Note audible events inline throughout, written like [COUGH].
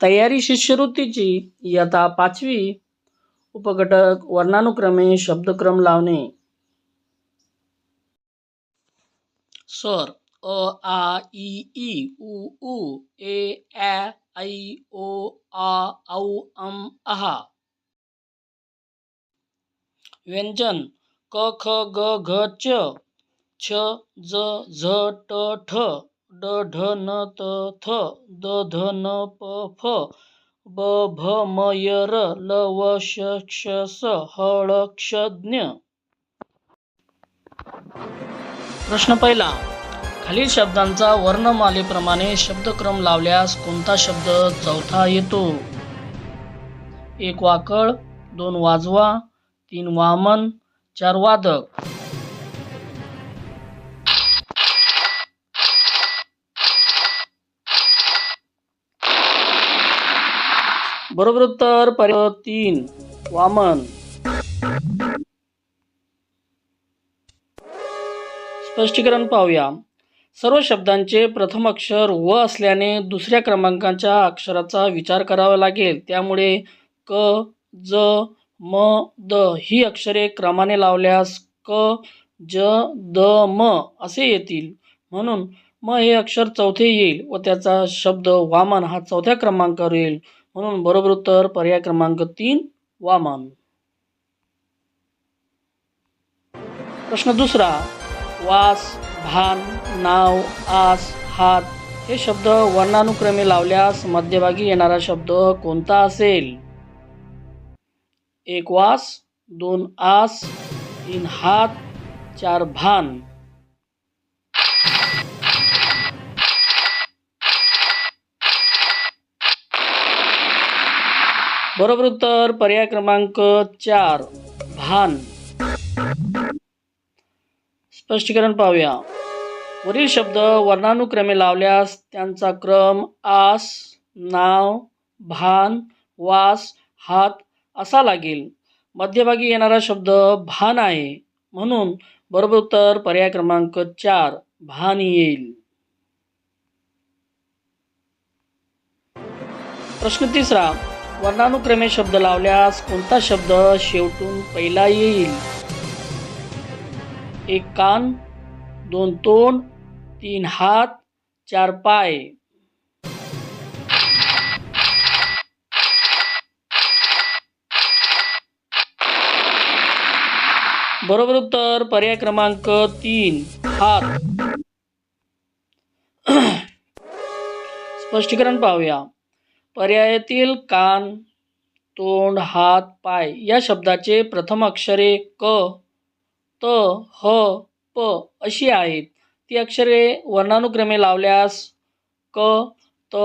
तयारी शिष्यवृत्तीची इयत्ता पाचवी. उपघटक वर्णानुक्रमे शब्दक्रम लावणे. स्वर अ आ ई ई उ ऊ ए ॲ ऐ ओ आ औ अम आहा व्यंजन क ख ग घ च छ ज झ ट ठ. ड ढ न त थ द ध न प फ ब भ म य र ल व श क्ष स ह ळ क्ष ज्ञ प्रश्न पहिला खालील शब्दांचा वर्णमालेप्रमाणे शब्दक्रम लावल्यास कोणता शब्द चौथा येतो? एक वाकळ दोन वाजवा तीन वामन चार वादक. बरोबर उत्तर पर्याय तीन वामन. स्पष्टीकरण पाहूया. सर्व शब्दांचे प्रथम अक्षर व असल्याने दुसऱ्या क्रमांकाच्या अक्षराचा विचार करावा लागेल. त्यामुळे क ज म द ही अक्षरे क्रमाने लावल्यास क ज द म असे येतील. म्हणून म हे अक्षर चौथे येईल व त्याचा शब्द वामन हा चौथ्या क्रमांकावर येईल. म्हणून बरोबर उत्तर पर्याय क्रमांक तीन वामन. प्रश्न दुसरा वास भान नाव आस हात हे शब्द वर्णानुक्रमे लावल्यास मध्यभागी येणारा शब्द कोणता असेल? एक वास दोन आस तीन हात चार भान. बरोबर उत्तर पर्याय क्रमांक चार भान. स्पष्टीकरण पाहूया. वरील शब्द वर्णानुक्रमे लावल्यास त्यांचा क्रम आस नाव भान वास हात असा लागेल. मध्यभागी येणारा शब्द भान आहे. म्हणून बरोबर उत्तर पर्याय क्रमांक चार भान येईल. प्रश्न तिसरा. वर्णानुक्रमे शब्द लावल्यास कोणता शब्द शेवटून पहिला येईल? एक कान दोन तोंड तीन हात चार पाय. बरोबर उत्तर पर्याय क्रमांक तीन हात. [CLEARS THROAT] स्पष्टीकरण पाहूया. पर्यायातील कान तोंड हात पाय या शब्दाचे प्रथम अक्षरे क त ह प अशी आहेत. ती अक्षरे वर्णानुक्रमे लावल्यास क त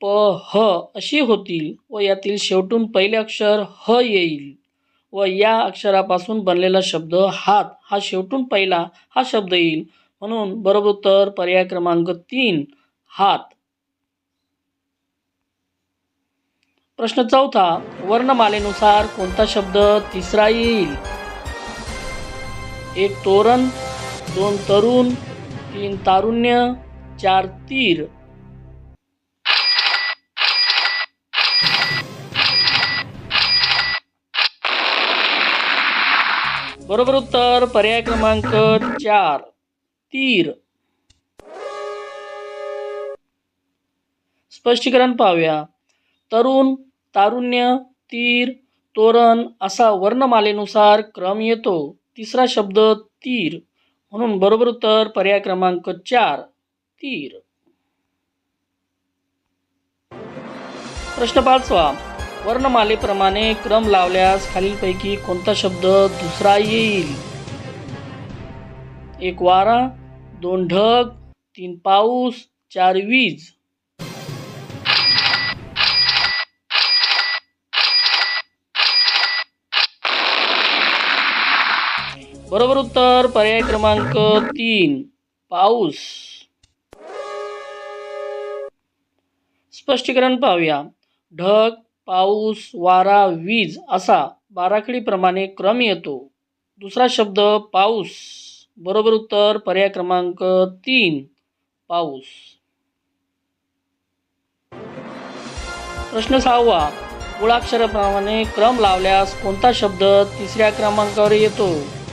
प ह अशी होतील व यातील शेवटून पहिले अक्षर ह येईल व या अक्षरापासून बनलेला शब्द हात हा शेवटून पहिला हा शब्द येईल. म्हणून बरोबर उत्तर पर्याय क्रमांक तीन हात. प्रश्न चौथा वर्णमालेनुसार कोणता शब्द तिसरा येईल? एक तोरण दोन तरुण तीन तारुण्य चार तीर. बरोबर उत्तर पर्याय क्रमांक चार तीर. स्पष्टीकरण पाहूया. तरुण तारुण्य तीर तोरण असा वर्णमालेनुसार क्रम येतो. तिसरा शब्द तीर. म्हणून बरोबर उत्तर पर्याय क्रमांक चार तीर. प्रश्न पाचवा. वर्णमालेप्रमाणे क्रम लावल्यास खालीलपैकी कोणता शब्द दुसरा येईल? एक वारा दोन ढग तीन पाऊस चार वीज. बरोबर उत्तर पर्याय क्रमांक तीन पाऊस. स्पष्टीकरण पाहूया. ढग पाऊस वारा वीज असा बाराखडीप्रमाणे क्रम येतो. दुसरा शब्द पाऊस. बरोबर उत्तर पर्याय क्रमांक तीन पाऊस. प्रश्न सहावा. मुळाक्षराप्रमाणे क्रम लावल्यास कोणता शब्द तिसऱ्या क्रमांकावर येतो?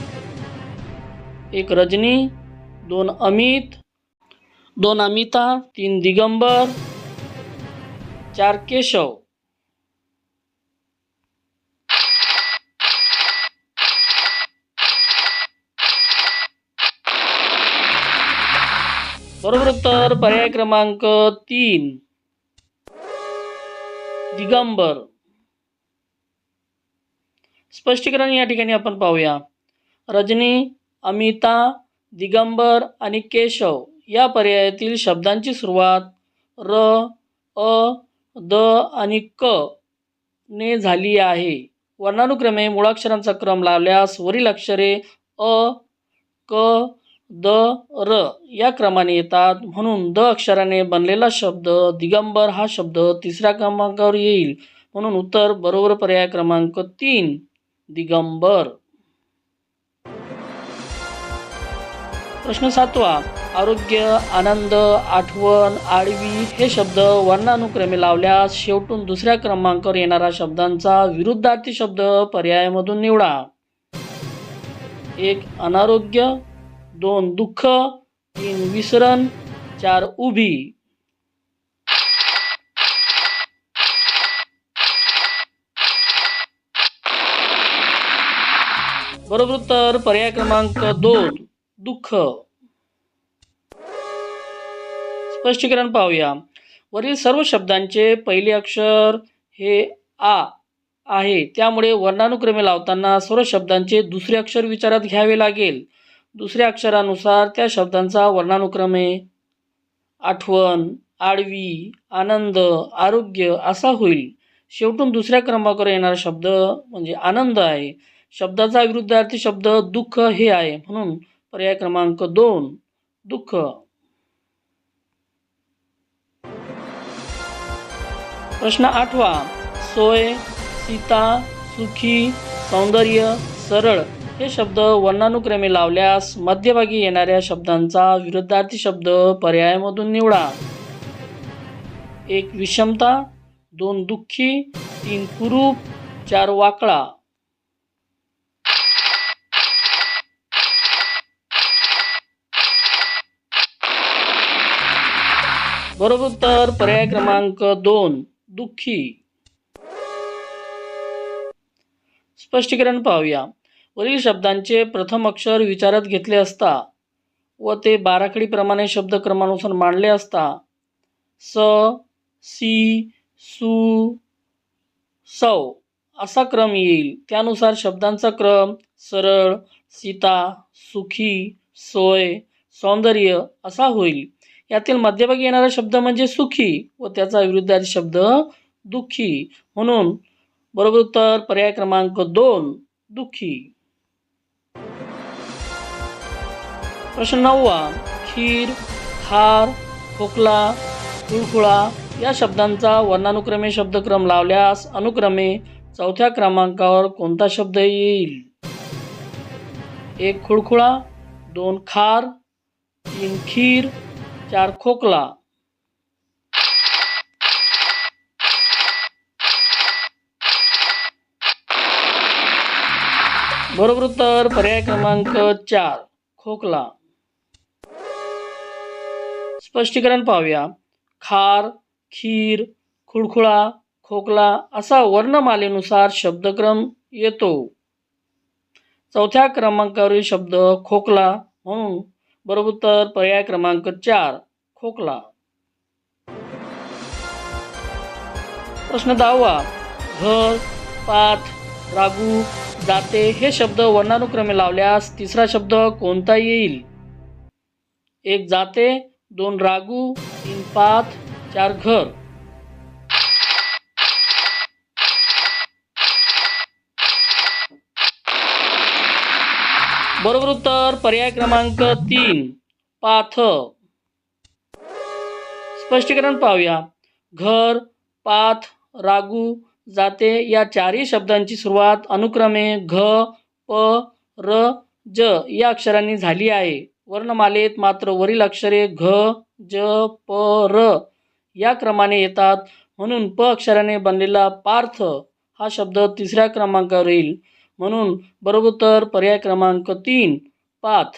एक रजनी दोन अमित दोन अमिता तीन दिगंबर चार केशव. बरोबर उत्तर पर्याय क्रमांक तीन. दिगंबर. स्पष्टीकरण या ठिकाणी आपण पाहूया. रजनी अमिता दिगंबर आणि केशव या पर्यायातील शब्दांची सुरुवात र अ द आणि क ने झाली आहे. वर्णानुक्रमे मुळाक्षरांचा क्रम लावल्यास वरील अक्षरे अ क द र या क्रमाने येतात. म्हणून द अक्षराने बनलेला शब्द दिगंबर हा शब्द तिसऱ्या क्रमांकावर येईल. म्हणून उत्तर बरोबर पर्याय क्रमांक तीन दिगंबर. प्रश्न सातवा आरोग्य आनंद आठवण आडवी हे शब्द वर्णानुक्रमे लावल्यास शेवटून दुसऱ्या क्रमांकावर येणारा शब्दांचा विरुद्धार्थी शब्द पर्यायामधून निवडा. एक अनारोग्य. दोन दुःख. तीन विसरण. चार उभी. बरोबर उत्तर पर्याय क्रमांक दोन. दुःख. स्पष्टीकरण पाहूया. वरील सर्व शब्दांचे पहिले अक्षर हे आ आहे. त्यामुळे वर्णानुक्रमे लावताना सर्व शब्दांचे दुसरे अक्षर विचारात घ्यावे लागेल. दुसऱ्या अक्षरानुसार त्या शब्दांचा वर्णानुक्रमे आठवण आडवी आनंद आरोग्य असा होईल. शेवटून दुसऱ्या क्रमांकावर येणारा शब्द म्हणजे आनंद आहे. शब्दाचा विरुद्धार्थी शब्द दुःख हे आहे. म्हणून पर्याय क्रमांक दोन दुःख. प्रश्न आठवा सोय सीता सुखी सौंदर्य सरळ हे शब्द वर्णानुक्रमे लावल्यास मध्यभागी येणाऱ्या शब्दांचा विरुद्धार्थी शब्द पर्यायामधून निवडा. एक विषमता दोन दुःखी तीन कुरूप चार वाकळा बरोबर उत्तर पर्याय क्रमांक दोन दुःखी. स्पष्टीकरण पाहूया. वरील शब्दांचे प्रथम अक्षर विचारात घेतले असता व ते बाराखडीप्रमाणे शब्द क्रमानुसार मांडले असता स सी सु सौ असा क्रम येईल. त्यानुसार शब्दांचा क्रम सरळ सीता सुखी सोय सौंदर्य असा होईल. यातील मध्यभागी येणारा शब्द म्हणजे सुखी व त्याचा विरुद्धार्थी शब्द दुःखी. म्हणून बरोबर उत्तर पर्याय क्रमांक दोन दुःखी. प्रश्न नववा खीर खार खोकला कुळकुळा या शब्दांचा वर्णानुक्रमे शब्दक्रम लावल्यास अनुक्रमे चौथ्या क्रमांकावर कोणता शब्द येईल? एक खुळखुळा दोन खार तीन खीर चार खोकला. बरोबर उत्तर पर्याय क्रमांक चार खोकला. स्पष्टीकरण पाहूया. खार खीर खुळखुळा खोकला असा वर्णमालेनुसार शब्दक्रम येतो. चौथ्या क्रमांकावरील शब्द खोकला म्हणून बरोबर उत्तर पर्याय क्रमांक चार खोकला. प्रश्न दहावा घर पाठ रागू जाते हे शब्द वर्णानुक्रमे लावल्यास तिसरा शब्द कोणता येईल? एक जाते दोन रागू तीन पाथ चार घर. बरोबर उत्तर पर्याय क्रमांक तीन पाथ. स्पष्टीकरण पाहूया. घर पाथ रागू जाते या चारही शब्दांची सुरुवात अनुक्रमे घ प र ज या अक्षरांनी झाली आहे. वर्णमालेत मात्र वरील अक्षरे घ ज प र या क्रमाने येतात. म्हणून प अक्षराने बनलेला पार्थ हा शब्द तिसऱ्या क्रमांकावर येईल म्हणून बरोबर तर पर्याय क्रमांक तीन पाथ.